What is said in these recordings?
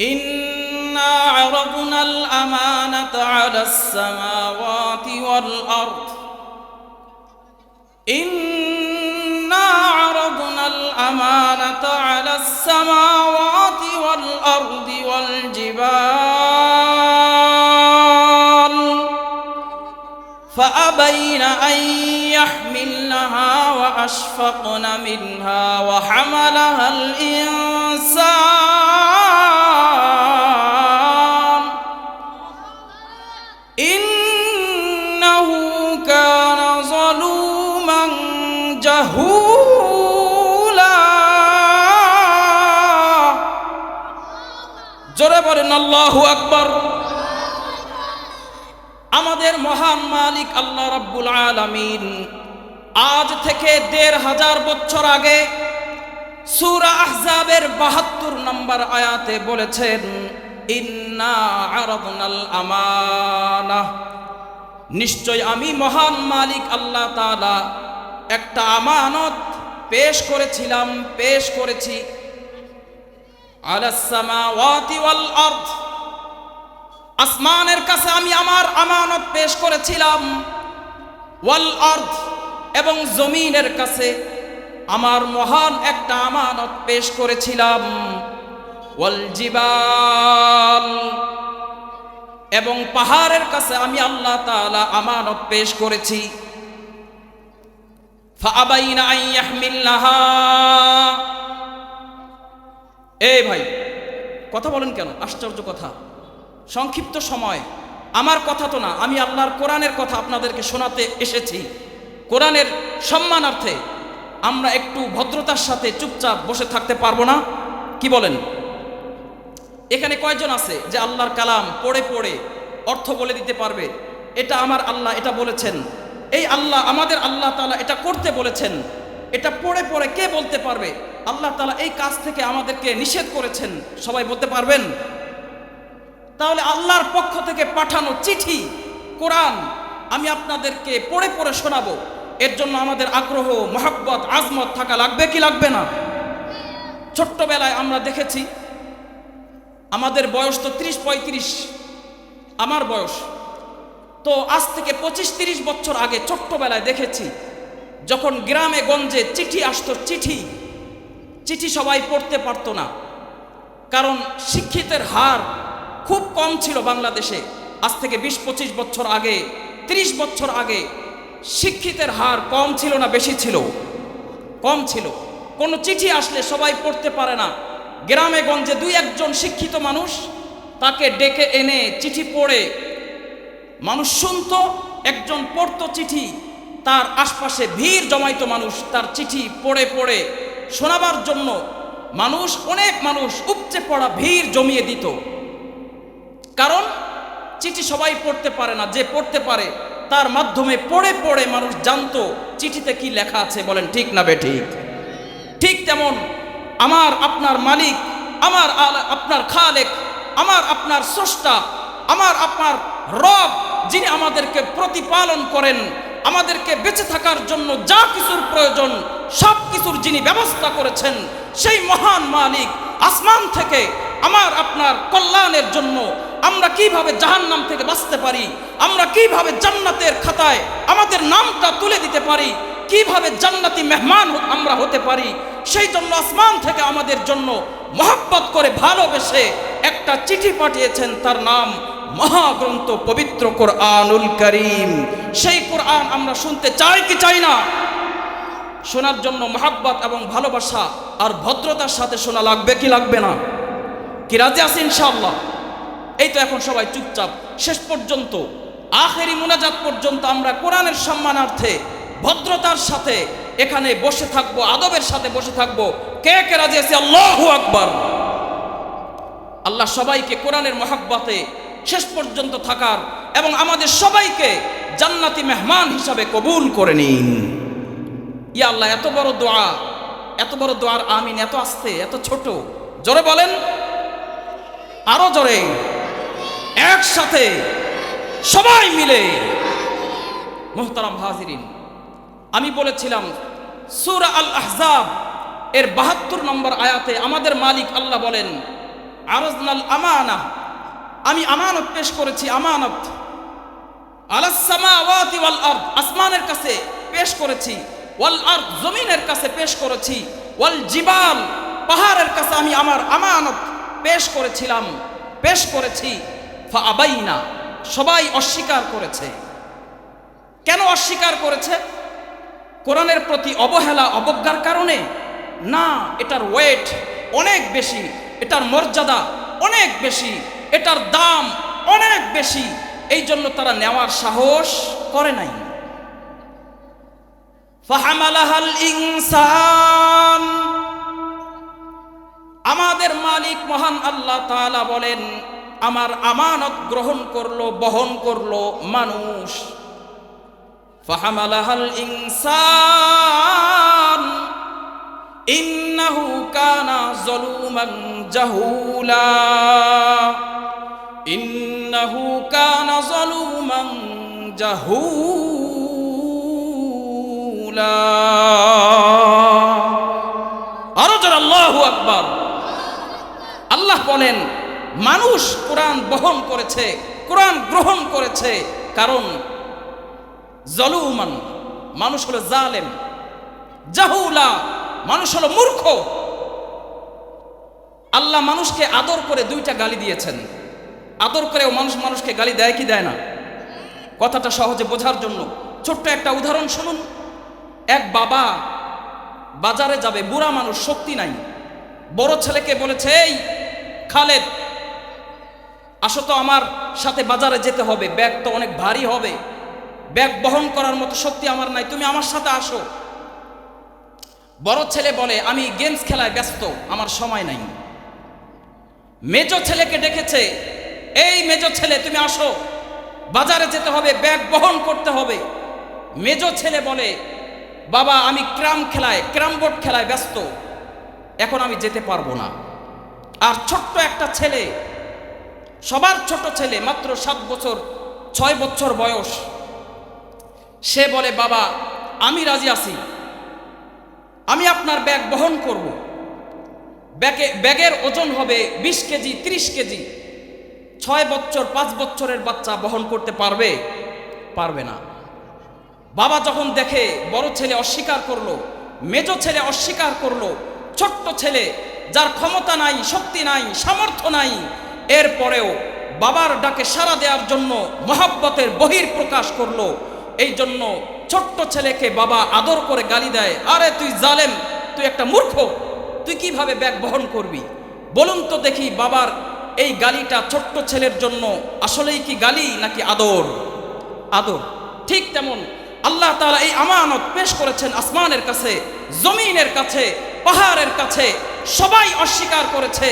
إنا عرضنا الأمانة على السماوات والأرض إنا عرضنا الأمانة على السماوات والأرض والجبال فأبين أن يحملنها وأشفقن منها وحملها الإنسان আল্লাহু আকবার। আমাদের মহান মালিক আল্লাহ রাব্বুল আলামিন আজ থেকে দেড় হাজার বছর আগে সূরা আহজাবের বাহাত্তর নম্বর আয়াতে বলেছেন, ইন্না আরাদনাল আমানা। নিশ্চয় আমি মহান মালিক আল্লাহ তাআলা একটা আমানত পেশ করেছিলাম, পেশ করেছি আলাস সামাওয়াতি ওয়াল আরদ আসমানের কাছে আমি আমার আমানত পেশ করেছিলাম। ওয়াল আর্থ এবং জমিনের কাছে আমার মহান একটা আমানত পেশ করেছিলাম। এবং পাহাড়ের কাছে আমি আল্লাহ তাআলা আমানত পেশ করেছি। ফাআবাইনা আন ইয়াহমিলনাহা। এই ভাই, কথা বলেন কেন? আশ্চর্য কথা। সংক্ষিপ্ত সময়। আমার কথা তো না, আমি আল্লাহর কোরআনের কথা আপনাদেরকে শোনাতে এসেছি। কোরআনের সম্মানার্থে আমরা একটু ভদ্রতার সাথে চুপচাপ বসে থাকতে পারব না। কি বলেন? এখানে কয়জন আছে যে আল্লাহর কালাম পড়ে পড়ে অর্থ বলে দিতে পারবে? এটা আমার আল্লাহ এটা বলেছেন। এই আল্লাহ, আমাদের আল্লাহ তালা এটা করতে বলেছেন। এটা পড়ে পড়ে কে বলতে পারবে? আল্লাহ তালা এই কাজ থেকে আমাদেরকে নিষেধ করেছেন। সবাই বলতে পারবেন? তাহলে আল্লাহর পক্ষ থেকে পাঠানো চিঠি, কোরআন আমি আপনাদেরকে পড়ে পড়ে শোনাবো। এর জন্য আমাদের আগ্রহ, মহাব্বত, আজমত থাকা লাগবে কি লাগবে না? ছোট্টবেলায় আমরা দেখেছি, আমাদের বয়স তো ত্রিশ পঁয়ত্রিশ, আমার বয়স। তো আজ থেকে পঁচিশ তিরিশ বছর আগে ছোট্টবেলায় দেখেছি যখন গ্রামে গঞ্জে চিঠি আসতো, চিঠি চিঠি সবাই পড়তে পারতো না। কারণ শিক্ষিতের হার খুব কম ছিল বাংলাদেশে। আজ থেকে বিশ পঁচিশ বছর আগে ৩০ বছর আগে শিক্ষিতের হার কম ছিল না, বেশি ছিল। কম ছিল। কোনো চিঠি আসলে সবাই পড়তে পারে না। গ্রামে গঞ্জে দুই একজন শিক্ষিত মানুষ তাকে ডেকে এনে চিঠি পড়ে। মানুষ শুনতো, একজন পড়তো চিঠি। তার আশপাশে ভিড় জমাইত মানুষ তার চিঠি পড়ে পড়ে শোনাবার জন্য মানুষ, অনেক মানুষ উপচে পড়া ভিড় জমিয়ে দিত। কারণ চিঠি সবাই পড়তে পারে না, যে পড়তে পারে তার মাধ্যমে পড়ে পড়ে মানুষ জানতো চিঠিতে কি লেখা আছে, বলেন, ঠিক না বে ঠিক? ঠিক তেমন আমার আপনার মালিক, আমার আপনার খালেক, আমার আপনার স্রষ্টা, আমার আপনার রব, যিনি আমাদেরকে প্রতিপালন করেন আমাদেরকে বেঁচে থাকার জন্য যা কিছুর প্রয়োজন, সব কিছুর যিনি ব্যবস্থা করেছেন, সেই মহান মালিক আসমান থেকে আমার আপনার কল্যাণের জন্য আমরা কীভাবে জাহান্নাম থেকে বাঁচতে পারি, আমরা কীভাবে জান্নাতের খাতায় আমাদের নামটা তুলে দিতে পারি, কীভাবে জান্নাতি মেহমান আমরা হতে পারি, সেই জন্য আসমান থেকে আমাদের জন্য মহাব্বত করে ভালোবেসে একটা চিঠি পাঠিয়েছেন তার নাম মহাগ্রন্থ পবিত্র কোরআনুল করিম। সেই কোরআন আমরা শুনতে চাই কি চাই না? শোনার জন্য মহাব্বত এবং ভালোবাসা আর ভদ্রতার সাথে শোনা লাগবে কি লাগবে না? কি রাজি আছে ইনশাআল্লাহ? এই তো এখন সবাই চুপচাপ। শেষ পর্যন্ত, আখেরি মুনাজাত পর্যন্ত আমরা কোরআনের সম্মানার্থে, ভদ্রতার সাথে এখানে বসে থাকব, আদবের সাথে বসে থাকব। কে কে রাজি আছে? আল্লাহ আকবার। আল্লাহ সবাইকে কোরআনের মহাব্বাতে শেষ পর্যন্ত থাকার এবং আমাদের সবাইকে জান্নাতি মেহমান হিসাবে কবুল করে নিন। ইয়া আল্লাহ, এত বড় দোয়া, এত বড় দোয়ার আমিন এত আস্তে, এত ছোট। জোরে বলেন। আরও জোরে। একসাথে সবাই মিলে। মোহতারাম হাজিরিন, আমি বলেছিলাম, সূরা আল আহজাব এর বাহাত্তর নম্বর আয়াতে আমাদের মালিক আল্লাহ বলেন, আরজনাল আমানা আমি আমানত পেশ করেছি, আমানত। ওয়াল আসমানের কাছে পেশ করেছি, ওয়াল আরদ, জমিনের কাছে পেশ করেছি, ওয়াল জিবাল, পাহাড়ের কাছে আমি আমার আমানত পেশ করেছিলাম, পেশ করেছি। আবাইনা, সবাই অস্বীকার করেছে। কেন অস্বীকার করেছে? কোরআনের প্রতি অবহেলা, অবজ্ঞার কারণে? না, এটার ওয়েট অনেক বেশি, এটার মর্যাদা অনেক বেশি। এটার দাম অনেক বেশি। এই জন্য তারা নেওয়ার সাহস করে নাই। আমাদের মালিক মহান আল্লাহ তাআলা বলেন, আমার আমানত গ্রহণ করল, বহন করল মানুষ। ইন্নাহু কানা জলুমান জাহুলা। ইন্নাহু আকবার। আল্লাহ বলেন, মানুষ কোরআন বহন করেছে, কোরআন গ্রহণ করেছে, কারণ জলুমান, মানুষ হলো জালেম। জাহুলা, মানুষ হলো মূর্খ। আল্লাহ মানুষকে আদর করে দুইটা গালি দিয়েছেন। আদর করেও মানুষ মানুষকে গালি দেয় কি দেয় না? কথাটা সহজে বোঝার জন্য ছোট্ট একটা উদাহরণ শুনুন। এক বাবা বাজারে যাবে, বুড়া মানুষ, শক্তি নাই। বড় ছেলেকে বলেছে, এই খালেদ, আসো তো আমার সাথে বাজারে যেতে হবে, ব্যাগ তো অনেক ভারী হবে। ব্যাগ বহন করার মতো শক্তি আমার নাই, তুমি আমার সাথে আসো। বড় ছেলে বলে, আমি গেমস খেলায় ব্যস্ত, আমার সময় নাই। মেজো ছেলেকে ডেকেছে এই মেজো ছেলে, তুমি আসো। বাজারে যেতে হবে, ব্যাগ বহন করতে হবে। মেজো ছেলে বলে, বাবা, আমি ক্রাম খেলায়, ক্রাম বোর্ড খেলায় ব্যস্ত। এখন আমি যেতে পারব না। আর ছোট্ট একটা ছেলে, সবার ছোট ছেলে, মাত্র সাত বছর, ছয় বছর বয়স, সে বলে, বাবা, আমি রাজি আছি। আমি আপনার ব্যাগ বহন করব। ব্যাগে ব্যাগের ওজন হবে বিশ কেজি, ত্রিশ কেজি। ছয় বছর, পাঁচ বছরের বাচ্চা বহন করতে পারবে? পারবে না। বাবা যখন দেখে বড় ছেলে অস্বীকার করল, মেজ ছেলে অস্বীকার করল, ছোট্ট ছেলে যার ক্ষমতা নাই, শক্তি নাই, সামর্থ্য নাই, এরপরেও বাবার ডাকে সাড়া দেওয়ার জন্য মহাব্বতের বহির প্রকাশ করল, এই জন্য ছোট্ট ছেলেকে বাবা আদর করে গালি দেয়, আরে তুই জালেম, তুই একটা মূর্খ, তুই কীভাবে ব্যাগ বহন করবি? বলুন তো দেখি বাবার এই গালিটা ছোট্ট ছেলের জন্য আসলেই কি গালি নাকি আদর? আদর। ঠিক তেমন আল্লাহ তাআলা এই আমানত পেশ করেছেন আসমানের কাছে, জমিনের কাছে, পাহাড়ের কাছে, সবাই অস্বীকার করেছে,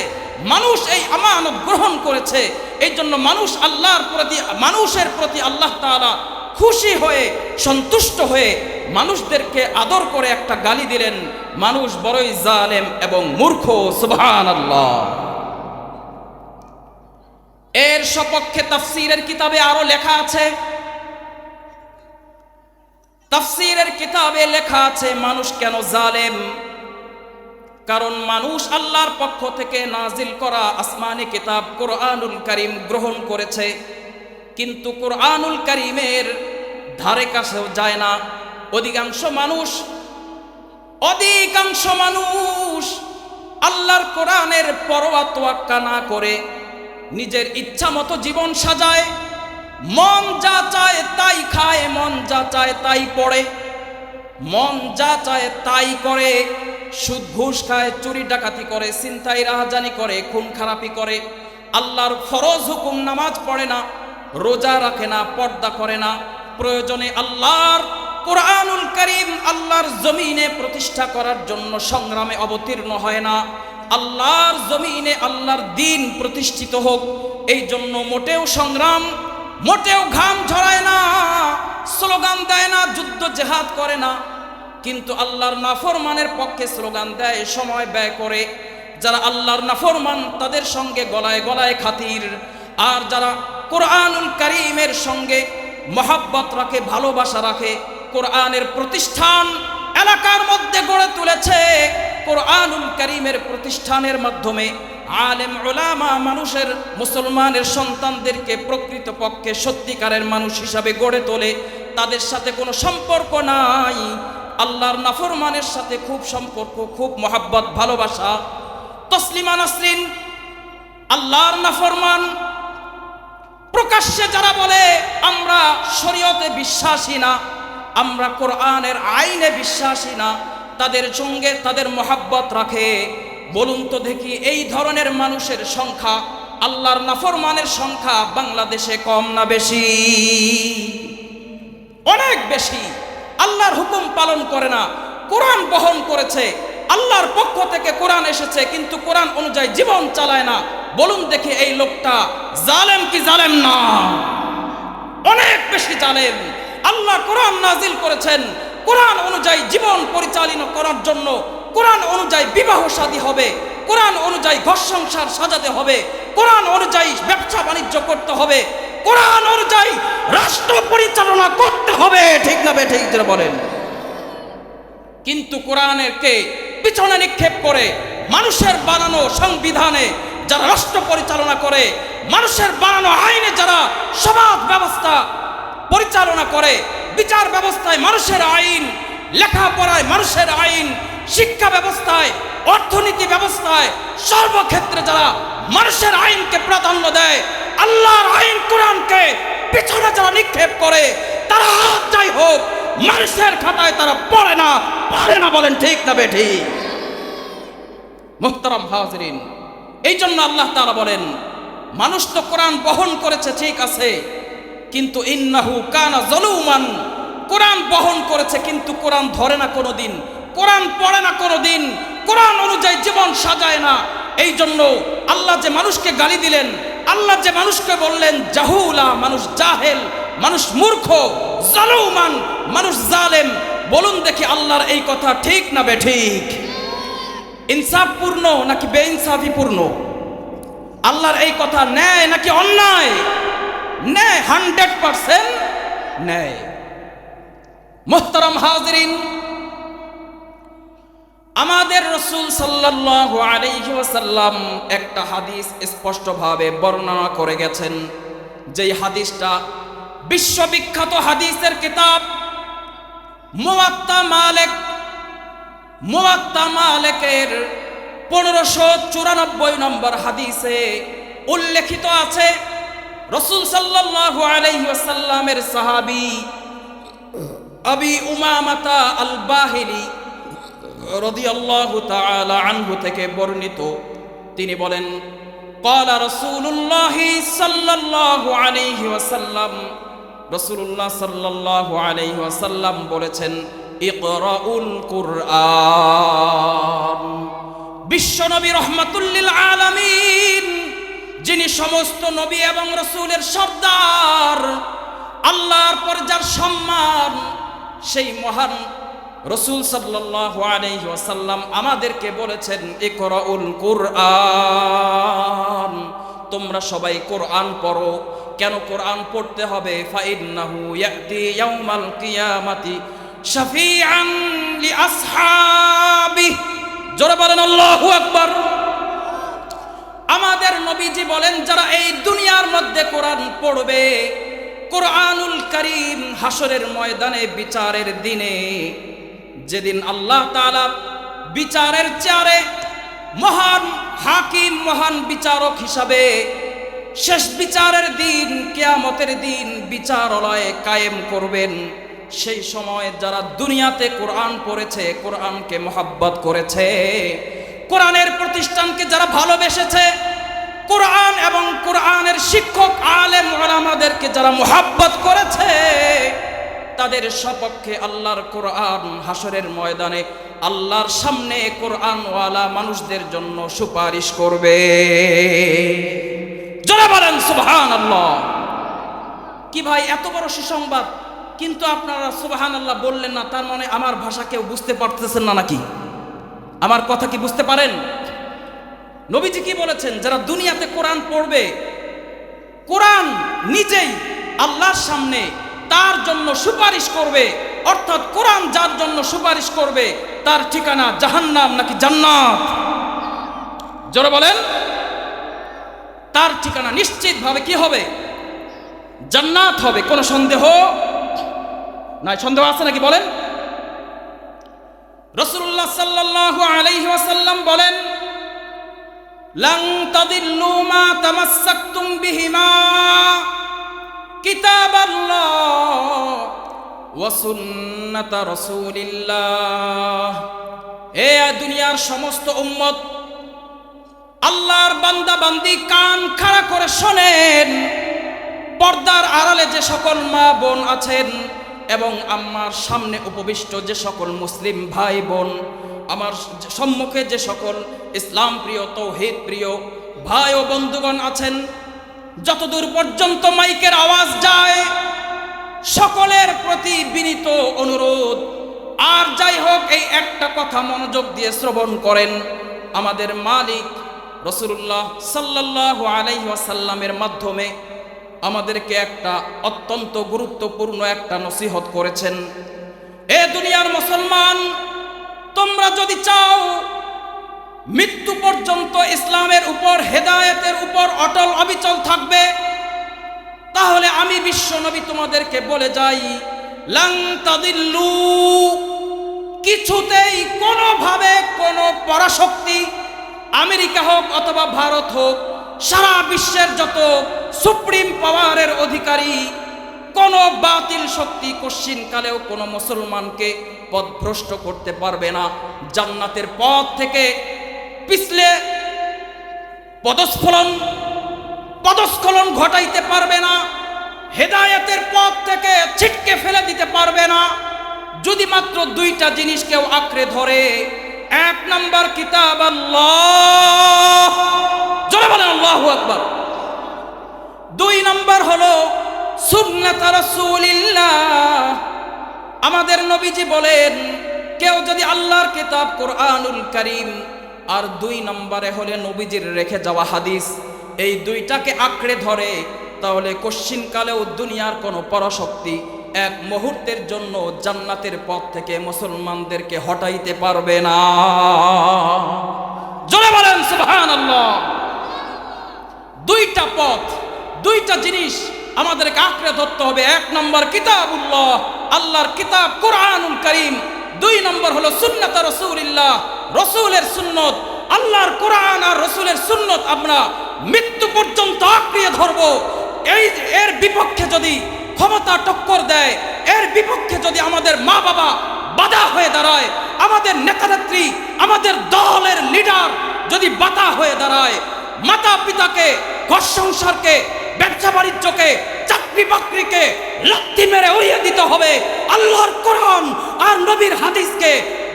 মানুষ এই আমানত গ্রহণ করেছে এই জন্য মানুষ আল্লাহর প্রতি, মানুষের প্রতি আল্লাহ তাআলা খুশি হয়ে, সন্তুষ্ট হয়ে মানুষদেরকে আদর করে একটা গালি দিলেন, মানুষ বড়ই জালেম এবং মূর্খ সুবহান আল্লাহ এর সপক্ষে তাফসীরের কিতাবে আরও লেখা আছে, তাফসীরের কিতাবে লেখা আছে, মানুষ কেন জালেম? কারণ মানুষ আল্লাহর পক্ষ থেকে নাজিল করা আসমানি কিতাব কোরআনুল করিম গ্রহণ করেছে, কিন্তু কোরআনুল করিমের ধারে কাছেও যায় না। অধিকাংশ মানুষ অধিকাংশ মানুষ আল্লাহর কোরআনের পরোয়া তোয়াক্কা না করে নিজের ইচ্ছা মতো জীবন সাজায়। মন যা চায় তাই খায়, মন যা চায় তাই পড়ে। মন যা চায় তাই করে, সুদ ঘুষ খায়, চুরি ডাকাতি করে চিন্তাই রাহাজানি করে, খুন খারাপি করে। আল্লাহর ফরজ হুকুম নামাজ পড়ে না, রোজা রাখে না, পর্দা করে না। প্রয়োজনে আল্লাহর কোরআনুল করিম আল্লাহর জমিনে প্রতিষ্ঠা করার জন্য সংগ্রামে অবতীর্ণ হয় না। আল্লাহর জমিনে আল্লাহর দিন প্রতিষ্ঠিত হোক, এই জন্য মোটেও সংগ্রাম, মোটেও ঘাম ঝরায় না, স্লোগান দেয় না, যুদ্ধ জেহাদ করে না। কিন্তু আল্লাহর নাফরমানের পক্ষে স্লোগান দেয়, সময় ব্যয় করে। যারা আল্লাহর নাফরমান, তাদের সঙ্গে গলায় গলায় খাতির। আর যারা কোরআনুল করিমের সঙ্গে মহাব্বত রাখে, ভালোবাসা রাখে, কোরআনের প্রতিষ্ঠান এলাকার মধ্যে গড়ে তুলেছে কোরআনুল করিমের প্রতিষ্ঠানের মাধ্যমে। আলেম ওলামা মানুষের, মুসলমানের সন্তানদেরকে প্রকৃত পক্ষে সত্যিকারের মানুষ হিসাবে গড়ে তোলে। তাদের সাথে কোনো সম্পর্ক নাই। আল্লাহর নাফরমানের সাথে খুব সম্পর্ক, খুব মহাব্বত, ভালোবাসা। তসলিমা নাসরিন, আল্লাহর নাফরমান। প্রকাশ্যে যারা বলে, আমরা শরীয়তে বিশ্বাসী না আমরা কোরআনের আইনে বিশ্বাসী না, তাদের সঙ্গে তাদের মোহাব্বত রাখে। বলুন তো দেখি, এই ধরনের মানুষের সংখ্যা, আল্লাহর নাফরমানের সংখ্যা বাংলাদেশে কম না বেশি? অনেক বেশি। আল্লাহর হুকুম পালন করে না, কোরআন বহন করেছে। আল্লাহর পক্ষ থেকে কোরআন এসেছে, কিন্তু কোরআন অনুযায়ী জীবন চালায় না। বলুন দেখি, এই লোকটা জালেম কি জালেম না? অনেক বেশি জালেম। আল্লাহ কোরআন নাজিল করেছেন। কোরআন অনুযায়ী জীবন পরিচালনা করার জন্য কোরআন অনুযায়ী বিবাহ শাদী হবে, কোরআন অনুযায়ী ঘর সংসার সাজাতে হবে, কোরআন অনুযায়ী ব্যবসা বাণিজ্য করতে হবে, কোরআন অনুযায়ী রাষ্ট্র পরিচালনা করতে হবে। ঠিক না বে ঠিক বলেন। কিন্তু কোরআনের কে পিছনে নিক্ষেপ করে, মানুষের বানানো সংবিধানে যারা রাষ্ট্র পরিচালনা করে, মানুষের বানানো আইনে যারা সমাজ ব্যবস্থা পরিচালনা করে। বিচার ব্যবস্থায় মানুষের আইন, লেখাপড়ায় মানুষের আইন, শিক্ষা ব্যবস্থায়, অর্থনীতি ব্যবস্থায় সর্বক্ষেত্রে যারা মানুষের আইনকে প্রাধান্য দেয়, আল্লাহর আইন কোরআনকে পিছনে যারা নিক্ষেপ করে, তারা আজ যাই হোক, মানুষের খাতায় তারা পড়ে না পারে না বলেন ঠিক না বে ঠিক। মোহতারাম হাজরিন এই জন্য আল্লাহ তারা বলেন, মানুষ তো কোরআন বহন করেছে, ঠিক আছে কিন্তু ইন্নাহু কানা জলুমান। কোরআন বহন করেছে কিন্তু কোরআন ধরে না কোনোদিন। কোরআন পড়ে না কোনো দিন কোরআন অনুযায়ী জীবন সাজায় না। এই জন্য আল্লাহ যে মানুষকে গালি দিলেন, আল্লাহ যে মানুষকে বললেন, জাহুলা, মানুষ জাহেল, মানুষ মূর্খ, জলৌমান, মানুষ জালেম, বলুন দেখি আল্লাহর এই কথা ঠিক না বে ঠিক ইনসাফপূর্ণ নাকি বেইনসাফিপূর্ণ? আল্লাহর এই কথা ন্যায় নাকি অন্যায়? ন্যায় হান্ড্রেড পার্সেন্ট ন্যায় মোহতারাম হাজরিন, আমাদের রসুল সাল্লাল্লাহু আলাইহি ওয়াসাল্লাম একটা হাদিস স্পষ্টভাবে বর্ণনা করে গেছেন, যেই হাদিসটা বিশ্ববিখ্যাত হাদিসের কিতাব, মুয়াত্তা মালিক, মুয়াত্তা মালিকের পনেরোশো চুরানব্বই নম্বর হাদিসে উল্লেখিত আছে রসুল সাল্লাহ আলাইসাল্লামের সাহাবি আবি উমামাতা আল বাহিরি রদি আল্লাহ আনহু থেকে বর্ণিত। তিনি বলেন কলা রসুল্লাহ সাল্লাহ আলাইহি ওয়াসাল্লাম। রসুল্লাহ সাল্লাহ আলাইহি ওয়াসাল্লাম বলেছেন, ইকরাউল কুরআন। বিশ্বনবী রহমাতুল্লিল আলামিন যিনি সমস্ত নবী এবং রসুলের সর্দার, আল্লাহর পর যার সম্মান, সেই মহান রসুল ওয়াসাল্লাম আমাদেরকে বলেছেন এ ইকরাউল কুরআন। তোমরা সবাই কোরআন পড়ো। কেন কোরআন পড়তে হবে? জোরে বলেন, আল্লাহু আকবার। আমাদের নবীজি বলেন, যারা এই দুনিয়ার মধ্যে কোরআন পড়বে, কোরআনুল করিম হাসরের ময়দানে বিচারের দিনে, যেদিন আল্লাহ বিচারের চেয়ারে মহান হাকিম, মহান বিচারক হিসাবে শেষ বিচারের দিন, কেয়ামতের দিন বিচারালয়ে কায়েম করবেন। সেই সময় যারা দুনিয়াতে কোরআন পড়েছে, কোরআনকে মোহাব্বত করেছে কোরআনের প্রতিষ্ঠানকে যারা ভালোবেসেছে, কোরআন এবং কোরআনের শিক্ষক, আলেম, ওলামাদেরকে যারা মোহাব্বত করেছে, তাদের সপক্ষে আল্লাহর কোরআন হাসরের ময়দানে আল্লাহর সামনে কোরআনওয়ালা মানুষদের জন্য সুপারিশ করবে। বলেন সুবহান আল্লাহ কি ভাই, এত বড় সুসংবাদ। কিন্তু আপনারা সুবহান আল্লাহ বললেন না, তার মানে আমার ভাষা কেউ বুঝতে পারতেছেন না নাকি? আমার কথা কি বুঝতে পারেন? নবীজি কি বলেছেন? যারা দুনিয়াতে কোরআন পড়বে, কোরআন নিজেই আল্লাহর সামনে তার জন্য সুপারিশ করবে, অর্থাৎ কোরআন যার জন্য সুপারিশ করবে, তার ঠিকানা জাহান্নাম নাকি জান্নাত? জোরে বলেন। তার ঠিকানা নিশ্চিতভাবে কি হবে? জান্নাত হবে, কোনো সন্দেহ? নাই, সন্দেহ আছে নাকি বলেন? রসুল্লাহ সাল্লাল্লাহু আলাইহি ওয়াসাল্লাম বলেন, লাং তাদিল্লু মা তামাসসাকতুম বিহিমা কিতাবাল্লাহ ওয়া সুন্নাতা রাসূলিল্লাহ। এ দুনিয়ার সমস্ত উম্মত, আল্লাহর বান্দা বান্দি কান খাড়া করে শোনেন, পর্দার আড়ালে যে সকল মা বোন আছেন এবং আমার সামনে উপবিষ্ট যে সকল মুসলিম ভাই বোন, আমার সম্মুখে যে সকল ইসলাম প্রিয়, তৌহিদ প্রিয় ভাই ও বন্ধুগণ আছেন, যতদূর পর্যন্ত মাইকের আওয়াজ যায়, সকলের প্রতি বিনীত অনুরোধ, আর যাই হোক এই একটা কথা মনোযোগ দিয়ে শ্রবণ করেন, আমাদের মালিক রসুল্লাহ সাল্লাহ আলাইহি ওয়াসাল্লামের মাধ্যমে আমাদেরকে একটা অত্যন্ত গুরুত্বপূর্ণ একটা নসিহত করেছেন। এ দুনিয়ার মুসলমান, তোমরা যদি চাও মৃত্যু পর্যন্ত ইসলামের উপর, হেদায়েতের উপর অটল অবিচল থাকবে, তাহলে আমি বিশ্ব নবী তোমাদেরকে বলে যাই, লাং কিছুতেই কোনোভাবে কোনো পরাশক্তি আমেরিকা হোক অথবা ভারত হোক সারা বিশ্বের যত সুপ্রিম পাওয়ারের অধিকারী, কোনো বাতিল শক্তি কশ্চিন কালেও কোনো মুসলমানকে পথভ্রষ্ট করতে পারবে না। জান্নাতের পথ থেকে পিছলে পদস্খলন পদস্খলন ঘটাইতে পারবে না। হেদায়েতের পথ থেকে ছিটকে ফেলে দিতে পারবে না। যদি মাত্র দুইটা জিনিস কেউ আঁকড়ে ধরে, এক নাম্বার কিতাব আল্লাহ। জোরে বলেন, আল্লাহু আকবার। দুই নম্বর হলো আমাদের নবীজি বলেন, কেউ যদি আল্লাহর কিতাব কোরআনুল করিম, আর দুই নম্বরে হলে নবীজির রেখে যাওয়া হাদিস, এই দুইটাকে আঁকড়ে ধরে, তাহলে কশ্চিনকালেও দুনিয়ার কোনো পরাশক্তি এক মুহূর্তের জন্য জান্নাতের পথ থেকে মুসলমানদেরকে হটাইতে পারবে না। জোরে বলেন, সুবহানাল্লাহ। দুইটা পথ, দুইটা জিনিস আমাদেরকে আঁকড়ে ধরতে হবে। এক নম্বর কিতাবুল্লাহ, আল্লাহর কিতাব কোরআনুল করিম। দুই নম্বর হলো সুন্নত রসুলিল্লাহ, রসুলের সুন্নত। আল্লাহর কোরআন আর রসুলের সুন্নত আমরা মৃত্যু পর্যন্ত আঁকড়িয়ে ধরব। এই, এর বিপক্ষে যদি ক্ষমতা টক্কর দেয়, এর বিপক্ষে যদি আমাদের মা বাবা বাধা হয়ে দাঁড়ায়, আমাদের নেতানেত্রী, আমাদের দলের লিডার যদি বাধা হয়ে দাঁড়ায় মাতা পিতাকে ঘর সংসারকে, ব্যবসা বাণিজ্যকে, চাকরি বাকরিকে লাত্তি মেরে উড়িয়ে দিতে হবে। আল্লাহর কোরআন আর নবীর হাদিসকে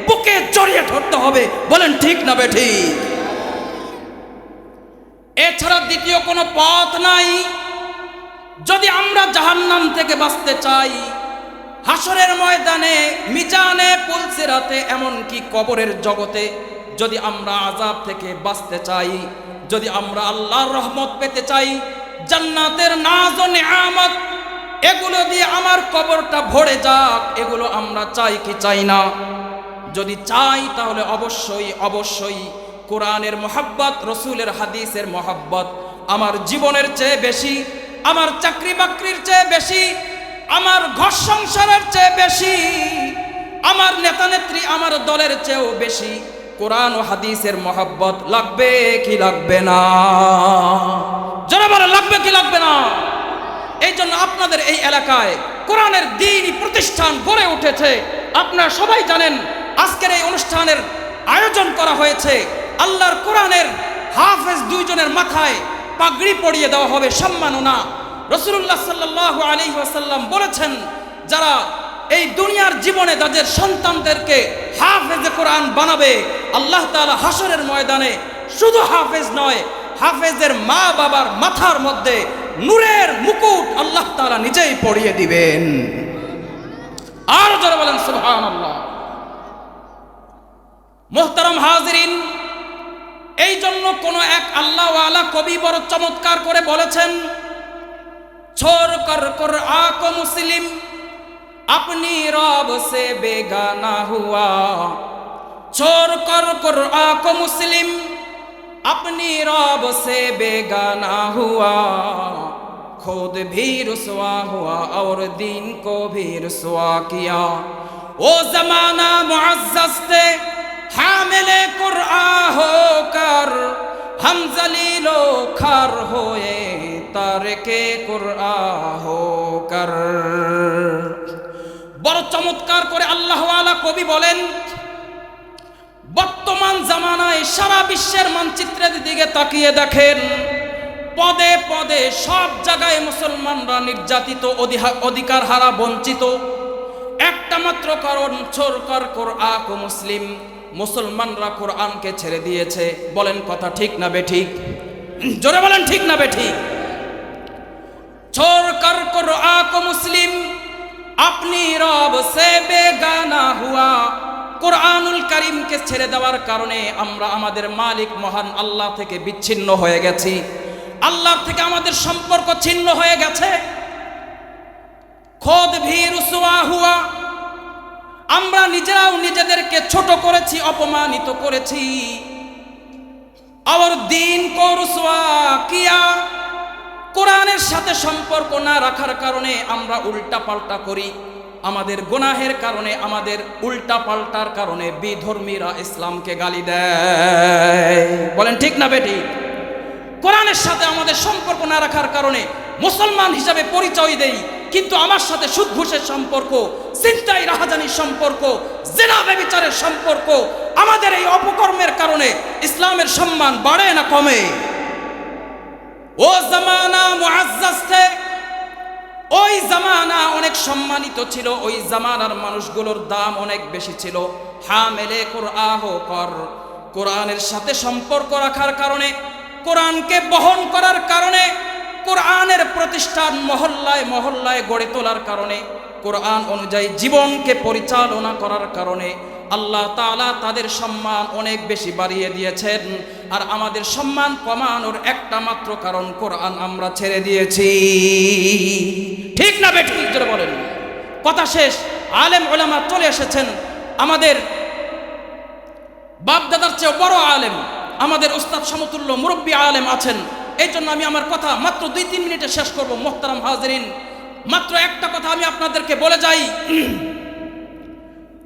বুকে জড়িয়ে ধরতে হবে। বলেন, ঠিক না বেঠি? এছাড়া দ্বিতীয় কোনো পথ নাই। যদি আমরা জাহান্নাম থেকে বাঁচতে চাই হাসরের ময়দানে, মিজানে, পুলসিরাতে, এমনকি কবরের জগতে যদি আমরা আজাব থেকে বাঁচতে চাই যদি আমরা আল্লাহর রহমত পেতে চাই, জান্নাতের নাজ নিয়ামত, এগুলো দিয়ে আমার কবরটা ভরে যাক, এগুলো আমরা চাই কি চাই না? যদি চাই তাহলে অবশ্যই অবশ্যই কোরআনের মহাব্বত, রসুলের হাদিসের মহাব্বত আমার জীবনের চেয়ে বেশি, আমার চাকরি বাকরির চেয়ে বেশি, আমার ঘর সংসারের চেয়ে বেশি, আমার নেতা নেত্রী আমার দলের চেয়েও বেশি। কোরআন ও হাদিসের মহাব্বত লাগবে কি লাগবে না? যারা বলে লাগবে কি লাগবে না? এই জন্য আপনাদের এই এলাকায় কোরআনের দিনই প্রতিষ্ঠান গড়ে উঠেছে। আপনারা সবাই জানেন, আজকের এই অনুষ্ঠানের আয়োজন করা হয়েছে। আল্লাহর কোরআনের হাফেজ দুইজনের মাথায় পাগড়ি পরিয়ে দেওয়া হবে, সম্মাননা। রসুল্লাহ সাল্লাহ আলী ওয়াসাল্লাম বলেছেন, যারা এই দুনিয়ার জীবনে তাদের সন্তানদেরকে হাফেজে কোরআন বানাবে। আল্লাহ তাআলা হাসরের ময়দানে শুধু হাফেজ নয়, হাফেজের মা বাবার মাথার মধ্যে নূরের মুকুট আল্লাহ তাআলা নিজেই পড়িয়ে দিবেন। আর যারা বলেন, সুবহানাল্লাহ। মোহতারম হাজিরিন, এই জন্য কোন এক আল্লাহওয়ালা কবি বড় চমৎকার করে বলেছেন, ছোর কর কর আক মুসলিম अपनी रब से बेगाना हुआ छोड़ कर कुरआ को मुस्लिम अपनी रब से बेगाना हुआ खुद भी रसवा हुआ और दीन को भी रसवा किया वो जमाना मुआजस थे हामिल कुरआ होकर हम जलीलो खर होए तर के कुरआ होकर বড় চমৎকার করে আল্লাহ কবি বলেন, বর্তমান জামানায় সারা বিশ্বের মানচিত্রের দিকে তাকিয়ে দেখেন, পদে পদে সব জায়গায় মুসলমানরা নির্যাতিত অধিকার হারা বঞ্চিত। একটা মাত্র কারণ, সরকার কোরআক মুসলিম, মুসলমানরা কোরআনকে ছেড়ে দিয়েছে। বলেন কথা ঠিক না বে ঠিক? জোরে বলেন ঠিক না বে ঠিক? সরকার কোরআক মুসলিম আপনি রব সে বেগানা হুয়া। কোরআনুল করিমকে ছেড়ে দেওয়ার কারণে আমরা আমাদের মালিক মহান আল্লাহ থেকে বিচ্ছিন্ন হয়ে গেছি। আল্লাহ থেকে আমাদের সম্পর্ক ছিন্ন হয়ে গেছে। খোদ ভিরুসুয়া হুয়া। আমরা নিজেরাও নিজেদেরকে ছোট করেছি, অপমানিত করেছি। আবার দিন কিয়া। সাথে সম্পর্ক না রাখার কারণে আমরা উল্টা পাল্টা করি। আমাদের গুনাহের কারণে, আমাদের উল্টা পাল্টার কারণে বিধর্মীরা ইসলামকে গালি দেয়। বলেন ঠিক না বেটি? কোরআনের সাথে আমাদের সম্পর্ক না রাখার কারণে মুসলমান হিসাবে পরিচয় দেই, কিন্তু আমার সাথে সুদ ঘুষের সম্পর্ক চিন্তাই রাহাজানির সম্পর্ক, জেনা ব্যবিচারের সম্পর্ক, আমাদের এই অপকর্মের কারণে ইসলামের সম্মান বাড়ে না কমে। ও জামানা মুআজ্জাজ ওই জামানা অনেক সম্মানিত ছিল, ওই জামানার মানুষগুলোর দাম অনেক বেশি ছিল। হামেলে কোরআহ কর, কোরআনের সাথে সম্পর্ক রাখার কারণে, কোরআনকে বহন করার কারণে, কোরআনের প্রতিষ্ঠান মহল্লায় মহল্লায় গড়ে তোলার কারণে, কোরআন অনুযায়ী জীবনকে পরিচালনা করার কারণে আল্লাহ তাআলা তাদের সম্মান অনেক বেশি বাড়িয়ে দিয়েছেন। আর আমাদের সম্মান কমানোর একটা মাত্র কারণ কোরআন আমরা ছেড়ে দিয়েছি। ঠিক না বেঠিক বলেন। কথা শেষ। আলেম ওলামা চলে এসেছেন। আমাদের বাপ দাদার চেয়ে বড় আলেম, আমাদের উস্তাদ সমতুল্য মুরব্বী আলেম আছেন। এই জন্য আমি আমার কথা মাত্র দুই তিন মিনিটে শেষ করব, মোহতারাম হাজরিন। মাত্র একটা কথা আমি আপনাদেরকে বলে যাই।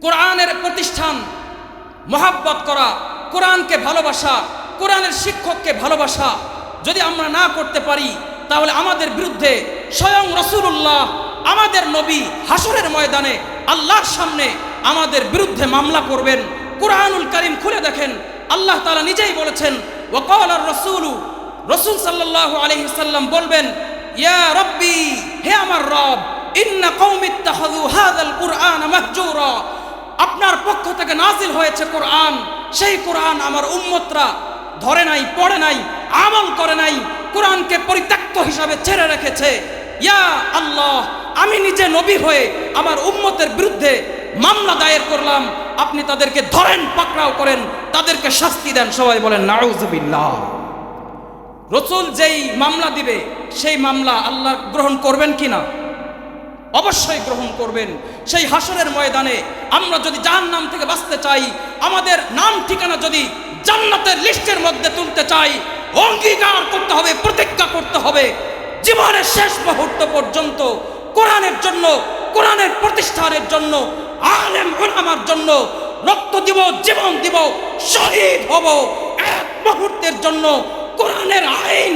কোরআনের প্রতিষ্ঠান, মহাব্বত করা, কোরআনকে ভালোবাসা, কোরআনের শিক্ষককে ভালোবাসা, যদি আমরা না করতে পারি, তাহলে আমাদের বিরুদ্ধে স্বয়ং রসুল্লাহ আমাদের নবী হাসরের ময়দানে আল্লাহর সামনে আমাদের বিরুদ্ধে মামলা করবেন। কোরআনুল করিম খুলে দেখেন, আল্লাহ তালা নিজেই বলেছেন ওয়াকাল আর রসুলু রসুল সাল্লাহ আলহিসাল্লাম বলবেন, ইয়া রব্বি, হে আমার রব, ইন্না কৌমিত্তাহাদু হাদাল কুরআন মাহজুরা আপনার পক্ষ থেকে নাজিল হয়েছে কোরআন। সেই কোরআন আমার উম্মতরা ধরে নাই, পড়ে নাই, আমল করে নাই, কোরআনকে পরিত্যক্ত হিসাবে ছেড়ে রেখেছে। ইয়া আল্লাহ, আমি নিজে নবী হয়ে আমার উম্মতের বিরুদ্ধে মামলা দায়ের করলাম। আপনি তাদেরকে ধরেন, পাকড়াও করেন, তাদেরকে শাস্তি দেন। সবাই বলেন নাউজুবিল্লাহ রসুল যেই মামলা দিবে, সেই মামলা আল্লাহ গ্রহণ করবেন কি না অবশ্যই গ্রহণ করবেন। সেই হাসরের ময়দানে আমরা যদি জাহান নাম থেকে বাঁচতে চাই, আমাদের নাম ঠিকানা যদি জান্নাতের লিস্টের মধ্যে তুলতে চাই, অঙ্গীকার করতে হবে, প্রতিজ্ঞা করতে হবে। জীবনের শেষ মুহূর্ত পর্যন্ত কোরআনের জন্য, কোরআনের প্রতিষ্ঠানের জন্য, আলেম ওলামার জন্য রক্ত দিব, জীবন দিব, শহীদ হব এক মুহূর্তের জন্য। কোরআনের আইন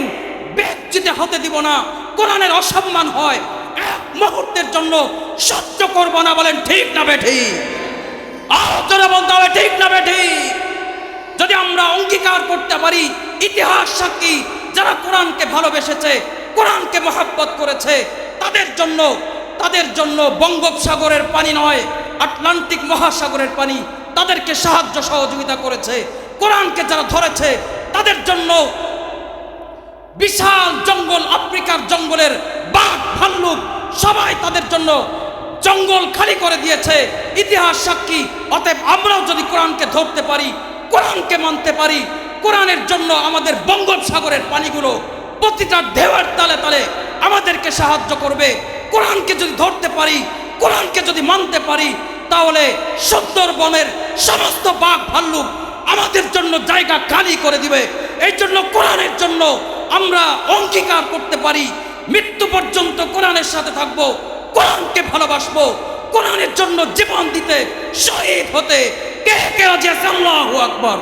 ব্যক্তিতে হতে দিব না, কোরআনের অসম্মান হয় মুহূর্তের জন্য সহ্য করব না বলেন ঠিক না বেঠি? আলোচনা বলতে হবে ঠিক না বেঠি? যদি আমরা অঙ্গীকার করতে পারি ইতিহাস সাক্ষী যারা কোরআনকে ভালোবেসেছে কোরআনকে মহাব্বত করেছে তাদের জন্য তাদের জন্য বঙ্গোপসাগরের পানি নয় আটলান্টিক মহাসাগরের পানি তাদেরকে সাহায্য সহযোগিতা করেছে কোরআনকে যারা ধরেছে তাদের জন্য বিশাল জঙ্গল আফ্রিকার জঙ্গলের বাঘ ভাল্লুক সবাই তাদের জন্য জঙ্গল খালি করে দিয়েছে। ইতিহাস সাক্ষী, অতএব আমরাও যদি কোরআনকে ধরতে পারি, কোরআনকে মানতে পারি, কোরআনের জন্য আমাদের বঙ্গোপসাগরের পানিগুলো প্রতিটা ঢেউয়ের তালে তালে আমাদেরকে সাহায্য করবে। কোরআনকে যদি ধরতে পারি, কোরআনকে যদি মানতে পারি, তাহলে সুন্দরবনের সমস্ত বাঘ ভাল্লুক আমাদের জন্য জায়গা খালি করে দিবে। এই জন্য কোরআনের জন্য আমরা অঙ্গীকার করতে পারি। মৃত্যু পর্যন্ত কোরআনের সাথে থাকব, কোরআনকে ভালোবাসবো, কোরআনের জন্য জীবন দিতে শহীদ হতে। কে কে আছে? আল্লাহু আকবার।